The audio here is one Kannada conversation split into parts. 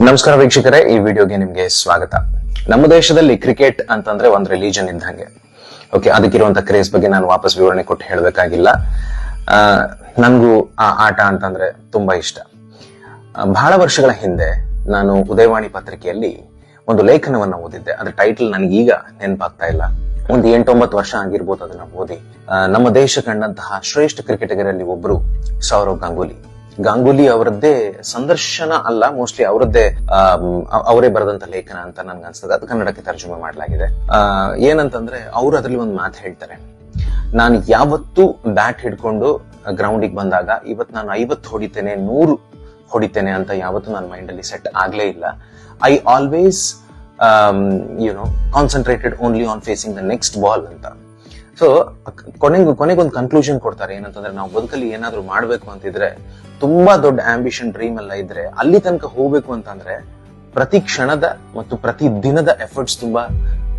ನಮಸ್ಕಾರ ವೀಕ್ಷಕರೇ, ಈ ವಿಡಿಯೋಗೆ ನಿಮ್ಗೆ ಸ್ವಾಗತ. ನಮ್ಮ ದೇಶದಲ್ಲಿ ಕ್ರಿಕೆಟ್ ಅಂತಂದ್ರೆ ಒಂದ್ ರಿಲಿಜನ್ ಇದ್ದಂಗೆ ಓಕೆ ಅದಕ್ಕಿರುವಂತ ಕ್ರೇಜ್ ಬಗ್ಗೆ ನಾನು ವಾಪಸ್ ವಿವರಣೆ ಕೊಟ್ಟು ಹೇಳಬೇಕಾಗಿಲ್ಲ. ನನ್ಗೂ ಆ ಆಟ ಅಂತಂದ್ರೆ ತುಂಬಾ ಇಷ್ಟ. ಬಹಳ ವರ್ಷಗಳ ಹಿಂದೆ ನಾನು ಉದಯವಾಣಿ ಪತ್ರಿಕೆಯಲ್ಲಿ ಒಂದು ಲೇಖನವನ್ನ ಓದಿದ್ದೆ. ಅದ್ರ ಟೈಟಲ್ ನನಗೀಗ ನೆನಪಾಗ್ತಾ ಇಲ್ಲ. ಒಂದು ಎಂಟೊಂಬತ್ತು ವರ್ಷ ಆಗಿರ್ಬೋದು ಅದನ್ನ ಓದಿ. ನಮ್ಮ ದೇಶ ಕಂಡಂತಹ ಶ್ರೇಷ್ಠ ಕ್ರಿಕೆಟಿಗರಲ್ಲಿ ಒಬ್ರು ಸೌರವ್ ಗಂಗೂಲಿ. ಗಂಗೂಲಿ ಅವರದ್ದೇ ಸಂದರ್ಶನ ಅಲ್ಲ ಮೋಸ್ಟ್ಲಿ ಅವರದ್ದೇ ಅವರೇ ಬರೆದಂತ ಲೇಖನ ಅಂತ ನನ್ಗೆ ಅನ್ಸ್ತದೆ. ಅದು ಕನ್ನಡಕ್ಕೆ ತರ್ಜುಮೆ ಮಾಡಲಾಗಿದೆ. ಏನಂತಂದ್ರೆ ಅವರು ಅದರಲ್ಲಿ ಒಂದು ಮಾತು ಹೇಳ್ತಾರೆ. ನಾನು ಯಾವತ್ತೂ ಬ್ಯಾಟ್ ಹಿಡ್ಕೊಂಡು ಗ್ರೌಂಡಿಗೆ ಬಂದಾಗ ಇವತ್ತು ನಾನು ಐವತ್ತು ಹೊಡಿತೇನೆ, ನೂರು ಹೊಡಿತೇನೆ ಅಂತ ಯಾವತ್ತೂ ನನ್ನ ಮೈಂಡ್ ಅಲ್ಲಿ ಸೆಟ್ ಆಗ್ಲೇ ಇಲ್ಲ. I always you know concentrated only on facing the next ball ಅಂತ. ಸೊ ಕೊನೆಗೆ, ಕೊನೆಗೊಂದು ಕನ್ಕ್ಲೂಷನ್ ಕೊಡ್ತಾರೆ. ಏನಂತಂದ್ರೆ, ನಾವು ಬದುಕಲ್ಲಿ ಏನಾದ್ರು ಮಾಡ್ಬೇಕು ಅಂತಿದ್ರೆ, ತುಂಬಾ ದೊಡ್ಡ ಆಂಬಿಷನ್ ಡ್ರೀಮ್ ಎಲ್ಲ ಇದ್ರೆ, ಅಲ್ಲಿ ತನಕ ಹೋಗ್ಬೇಕು ಅಂತಂದ್ರೆ, ಪ್ರತಿ ಕ್ಷಣದ ಮತ್ತು ಪ್ರತಿ ದಿನದ ಎಫರ್ಟ್ಸ್ ತುಂಬಾ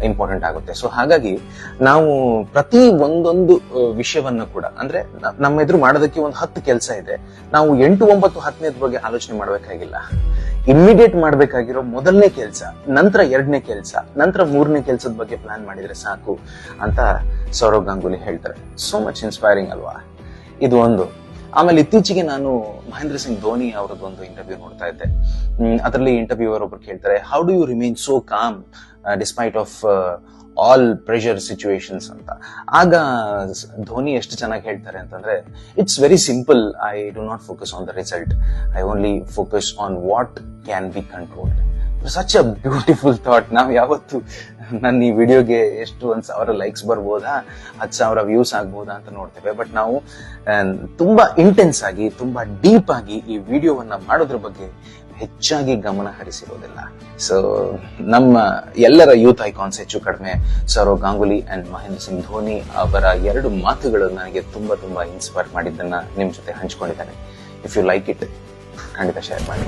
ಇಂಪಾರ್ಟೆಂಟ್ ಆಗುತ್ತೆ. ಸೊ ಹಾಗಾಗಿ, ನಾವು ಪ್ರತಿ ಒಂದೊಂದು ವಿಷಯವನ್ನ ಕೂಡ, ಅಂದ್ರೆ ನಮ್ಮ ಎದುರು ಮಾಡೋದಕ್ಕೆ ಒಂದು ಹತ್ತು ಕೆಲಸ ಇದೆ. ನಾವು ಎಂಟು, ಒಂಬತ್ತು ಹತ್ತನೇದ್ರ ಬಗ್ಗೆ ಆಲೋಚನೆ ಮಾಡ್ಬೇಕಾಗಿಲ್ಲ. ಇಮ್ಮಿಡಿಯೇಟ್ ಮಾಡ್ಬೇಕಾಗಿರೋ ಮೊದಲನೇ ಕೆಲಸ, ನಂತರ ಎರಡನೇ ಕೆಲಸ, ನಂತರ ಮೂರನೇ ಕೆಲಸದ ಬಗ್ಗೆ ಪ್ಲಾನ್ ಮಾಡಿದ್ರೆ ಸಾಕು ಅಂತ ಸೌರವ್ ಗಂಗೂಲಿ ಹೇಳ್ತಾರೆ. ಸೋ ಮಚ್ ಇನ್ಸ್ಪೈರಿಂಗ್ ಅಲ್ವಾ? ಇದು ಒಂದು. ಆಮೇಲೆ ಇತ್ತೀಚೆಗೆ ನಾನು ಮಹೇಂದ್ರ ಸಿಂಗ್ ಧೋನಿ ಅವರದ್ದು ಇಂಟರ್ವ್ಯೂ ನೋಡ್ತಾ ಇದ್ದೆ. ಅದರಲ್ಲಿ ಇಂಟರ್ವ್ಯೂವರ್ ಒಬ್ರು ಕೇಳ್ತಾರೆ how do you remain so calm despite of all pressure situations ಅಂತ. ಆಗ ಧೋನಿ ಎಷ್ಟು ಚೆನ್ನಾಗಿ ಹೇಳ್ತಾರೆ ಅಂತಂದ್ರೆ it's very simple I do not focus on the result I only focus on what can be controlled such a beautiful thought ನಾವು ಯಾವತ್ತು ನನ್ನ ಈ ವಿಡಿಯೋಗೆ ಎಷ್ಟು ಒಂದ್ ಸಾವಿರ ಲೈಕ್ಸ್ ಬರ್ಬೋದಾ? ಹತ್ತು ಸಾವಿರ ವ್ಯೂಸ್ ಆಗ್ಬೋದಾ ಅಂತ ನೋಡ್ತೇವೆ. ಬಟ್ ನಾವು ತುಂಬಾ ಇಂಟೆನ್ಸ್ ಆಗಿ, ತುಂಬಾ ಡೀಪ್ ಆಗಿ ಈ ವಿಡಿಯೋವನ್ನ ಮಾಡೋದ್ರ ಬಗ್ಗೆ ಹೆಚ್ಚಾಗಿ ಗಮನ ಹರಿಸಿರೋದಿಲ್ಲ. ಸೊ ನಮ್ಮ ಎಲ್ಲರ ಯೂತ್ ಐಕಾನ್ಸ್ ಹೆಚ್ಚು ಕಡಿಮೆ ಸೌರವ್ ಗಾಂಗುಲಿ ಅಂಡ್ ಮಹೇಂದ್ರ ಸಿಂಗ್ ಧೋನಿ ಅವರ ಎರಡು ಮಾತುಗಳು ನನಗೆ ತುಂಬಾ ತುಂಬಾ ಇನ್ಸ್ಪೈರ್ ಮಾಡಿದ್ದನ್ನ ನಿಮ್ಮ ಜೊತೆ ಹಂಚ್ಕೊಂಡಿದ್ದೇನೆ. ಇಫ್ ಯು ಲೈಕ್ ಇಟ್ ಖಂಡಿತ ಶೇರ್ ಮಾಡಿ.